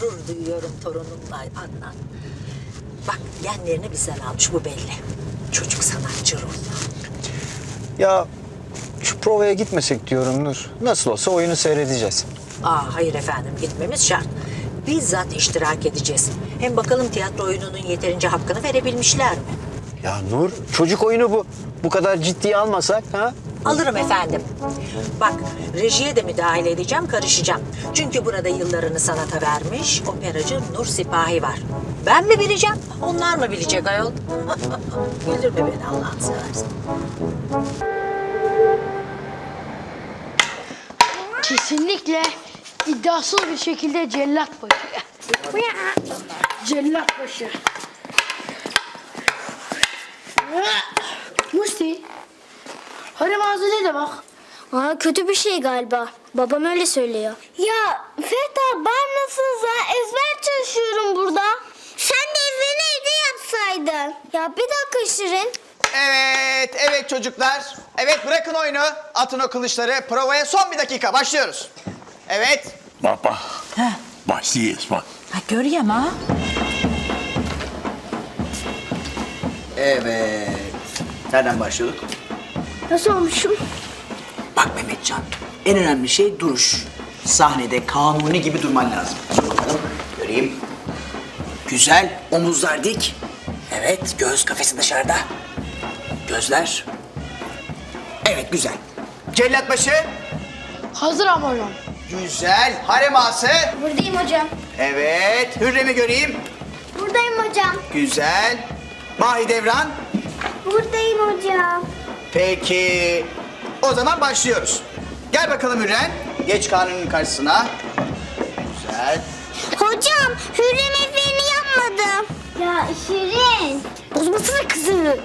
gurur duyuyorum torunumla Adnan. Bak genlerini bizden almış bu belli. Çocuk sanatçı ruhlu. Ya şu provaya gitmesek diyorum Nur. Nasıl olsa oyunu seyredeceğiz. Aa hayır efendim gitmemiz şart. Bizzat iştirak edeceğiz. Hem bakalım tiyatro oyununun yeterince hakkını verebilmişler mi? Ya Nur çocuk oyunu bu. Bu kadar ciddiye almasak ha? Alırım efendim. Bak rejiye de müdahale edeceğim, karışacağım. Çünkü burada yıllarını sanata vermiş operacı Nur Sipahi var. Ben mi bileceğim, onlar mı bilecek ayol? Güldürme beni Allah'ını seversen. Kesinlikle iddiasız bir şekilde cellat başı. cellat başı. Musti. Harem ağzı ne demek? Aa, kötü bir şey galiba. Babam öyle söylüyor. Ya Feta ben nasılsa ezber çalışıyorum burada. Sen de ezberini evde yapsaydın. Ya bir dakika Şirin. Evet, evet çocuklar. Evet bırakın oyunu. Atın o kılıçları. Provaya son bir dakika. Başlıyoruz. Evet. Baba. Başlıyoruz bak. Ha, görüyorum ha. Evet. Nereden başlıyorduk? Nasıl olmuşum? Bak Mehmetcan. En önemli şey duruş. Sahnede kanuni gibi durman lazım. Dur bakalım. Göreyim. Güzel. Omuzlar dik. Evet. Göz kafesi dışarıda. Gözler. Evet güzel. Cellat başı. Hazır ama hocam. Güzel. Harem ağası. Buradayım hocam. Evet. Hürrem'i göreyim. Buradayım hocam. Güzel. Mahidevran. Buradayım hocam. Peki. O zaman başlıyoruz. Gel bakalım Hürrem. Geç kanunun karşısına. Güzel. Hocam Hürrem efeğini yapmadım. Ya Şirin. Bozmasana kızını.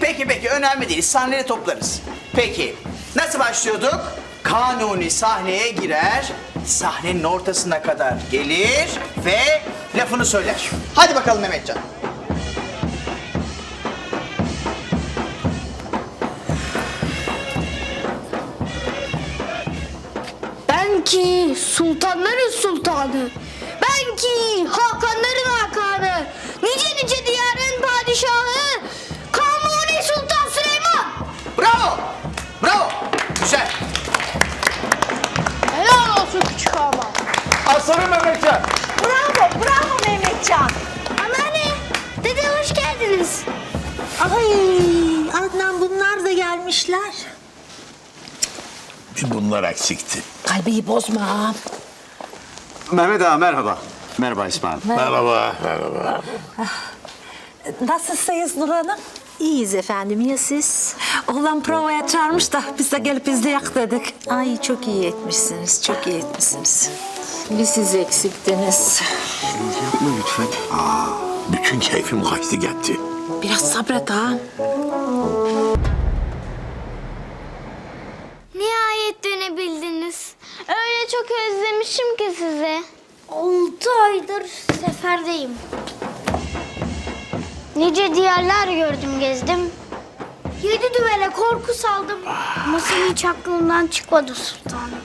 Peki peki önemli değil. Sahneleri toplarız. Peki. Nasıl başlıyorduk? Kanuni sahneye girer. Sahnenin ortasına kadar gelir ve lafını söyler. Hadi bakalım Mehmetcan. Ki sultanların sultanı. Ben ki hakanların hakanı. Nice nice diyarın padişahı. Kanuni Sultan Süleyman. Bravo. Bravo. Güzel. Helal olsun küçük ama. Aslanım Mehmetcan. Bravo, bravo Mehmetcan. Anneanne, dede hoş geldiniz. Ay Adnan bunlar da gelmişler. Bir bunlar eksikti. Kalbiyi bozma. Mehmet ağa merhaba. Merhaba İsmail. Merhaba, merhaba. Nasılsınız Nur Hanım? İyiyiz efendim ya siz? Oğlan provaya çağırmış da biz de gelip izleyek dedik. Ay çok iyi etmişsiniz, çok iyi etmişsiniz. Bir siz eksiktiniz. Yapma lütfen. Bütün keyfim kaçtı gitti. Biraz sabret ha. Öyle çok özlemişim ki sizi. Altı aydır seferdeyim. Nice diyarlar gördüm gezdim. Yedi düvele korku saldım. Ama senin hiç aklımdan çıkmadı sultanım.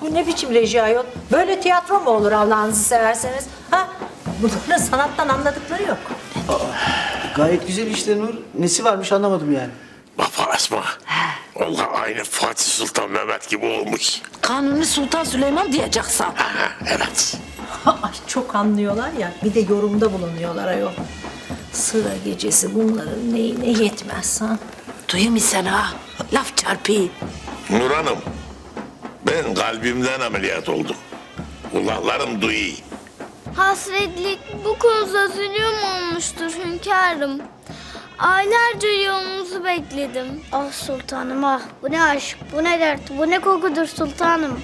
Bu ne biçim reji ayol? Böyle tiyatro mu olur Allah'ınızı severseniz? Ha? Bunların sanattan anladıkları yok. Gayet güzel işte Nur. Nesi varmış anlamadım yani. Baba Esma. Allah aynı Fatih Sultan Mehmet gibi olmuş. Kanuni Sultan Süleyman diyeceksin. Ha, evet. Ay çok anlıyorlar ya. Bir de yorumda bulunuyorlar ayol. Sıra gecesi bunların neyine yetmez ha? Duyayım sen ha? Laf çarpı. Nur Hanım. Ben kalbimden ameliyat oldum. Kulaklarım duyuyor. Hasretlik bu konuda zulüm olmuştur hünkârım. Aylarca yolunuzu bekledim. Ah sultanım ah bu ne aşk bu ne dert bu ne kokudur sultanım.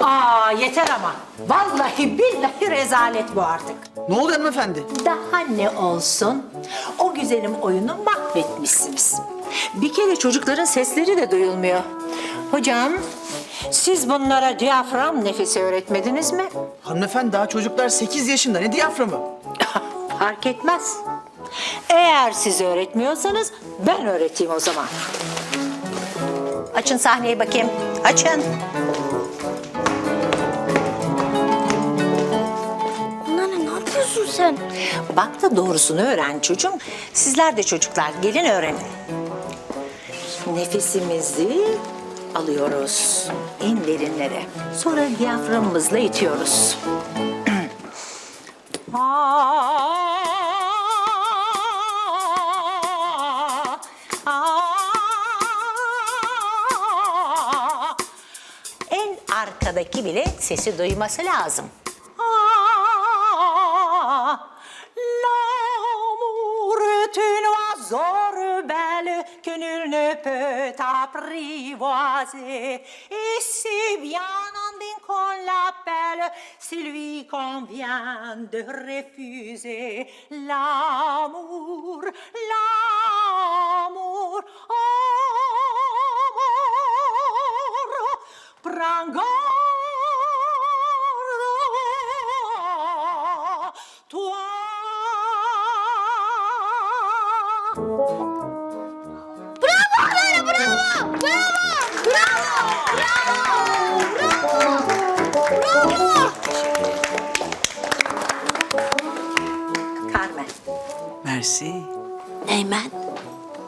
Aa yeter ama. Vallahi billahi rezalet bu artık. Ne oldu hanımefendi? Daha ne olsun? O güzelim oyunu mahvetmişsiniz. Bir kere çocukların sesleri de duyulmuyor. Hocam, siz bunlara diyafram nefesi öğretmediniz mi? Hanımefendi daha çocuklar 8 yaşında. Ne diyaframı? Fark etmez. Eğer siz öğretmiyorsanız ben öğreteyim o zaman. Açın sahneyi bakayım. Açın. Anneanne ne yapıyorsun sen? Bak da doğrusunu öğren çocuğum. Sizler de çocuklar gelin öğrenin. Nefesimizi alıyoruz en derinlere. Sonra diyaframımızla itiyoruz. Aa! Arkadaki bile sesi duyması lazım. L'amour est une oiseau belle que nul ne peut apprivoiser. Et si bien andin qu'on l'appelle, c'est lui qu'on vient de refuser. L'amour, l'amour, Carmen. Mersi. Eymen,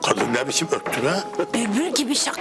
Kadın ne biçim öptün ha? bülbül gibi şakı.